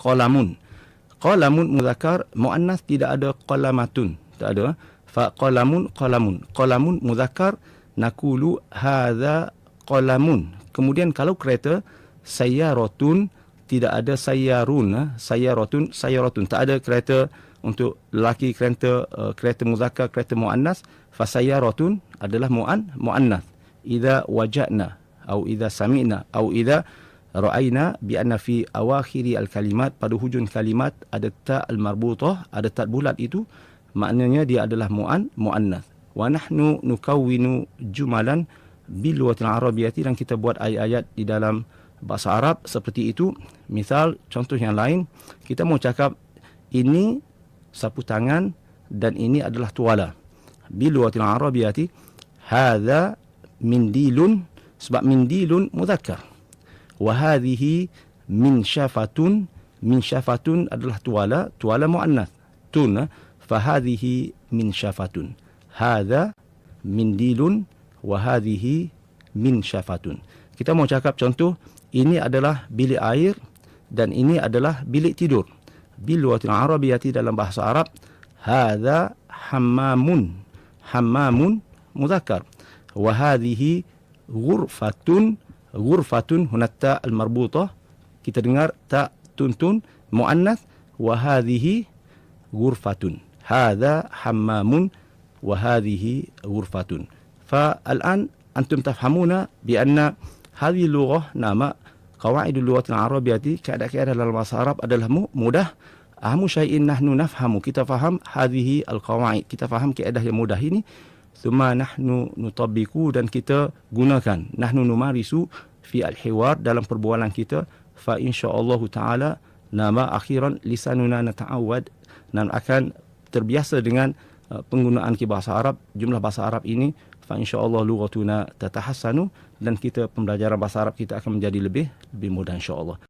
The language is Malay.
qalamun. Qalamun muzakkar, muannas tidak ada qalamatun. Tak ada. Fa qalamun qalamun. Qalamun muzakkar nakulu hadza qalamun. Kemudian kalau kereta sayyaratun tidak ada sayyarun, eh. sayyaratun sayyaratun. Tak ada kereta untuk lelaki kereta uh, kereta muzakkar kereta muannas fa sayyaratun adalah muan muannas. Idza wajadna atau idza sami'na atau idza ra'ayna bi anna fi awakhiri al kalimat pada hujung kalimat ada ta al marbutah ada ta bulat itu maknanya dia adalah muan muannas. Wa nahnu nukawwinu jumalan bil lughati arabiyyati dan kita buat ayat-ayat di dalam bahasa Arab seperti itu. Misal contoh yang lain kita mau cakap ini sapu tangan dan ini adalah tuala. Bil lughati arabiyyati hadza mindilun sebab mindilun muzakkar wahadhihi min syafatun min syafatun adalah tuala tuala muannas. Tun fahadhihi min syafatun. Hadha min dilun wahadhihi min syafatun. Kita mau cakap contoh ini adalah bilik air dan ini adalah bilik tidur. Bil lughati arabiyyati dalam bahasa arab hadha hammamun hammamun mudzakkar wahadhihi ghurfatun ghurfatun huna ta al marbutah kita dengar ta tuntun muannas wa hadhihi ghurfatun hadha hammamun wa hadhihi ghurfatun fa al'an antum tafhamuna bi anna hadhihi nama qawaid al-lughah al-arabiyyah kaedah-kaedah dalam bahasa Arab adalah mudah ahmu syai'in nahnu nafhamu kita faham hadhihi al-qawaid kita faham kaedah yang mudah. Ini Thumma nahnu nutabiku dan kita gunakan. Nahnu numarisu fi al-hiwar dalam perbualan kita. Fa insya'allahu ta'ala nama akhiran lisanuna nata'awad. Dan akan terbiasa dengan uh, penggunaan bahasa Arab. Jumlah bahasa Arab ini. Fa insya'allah lughatuna tatahassanu. Dan kita pembelajaran bahasa Arab kita akan menjadi lebih lebih mudah insyaAllah.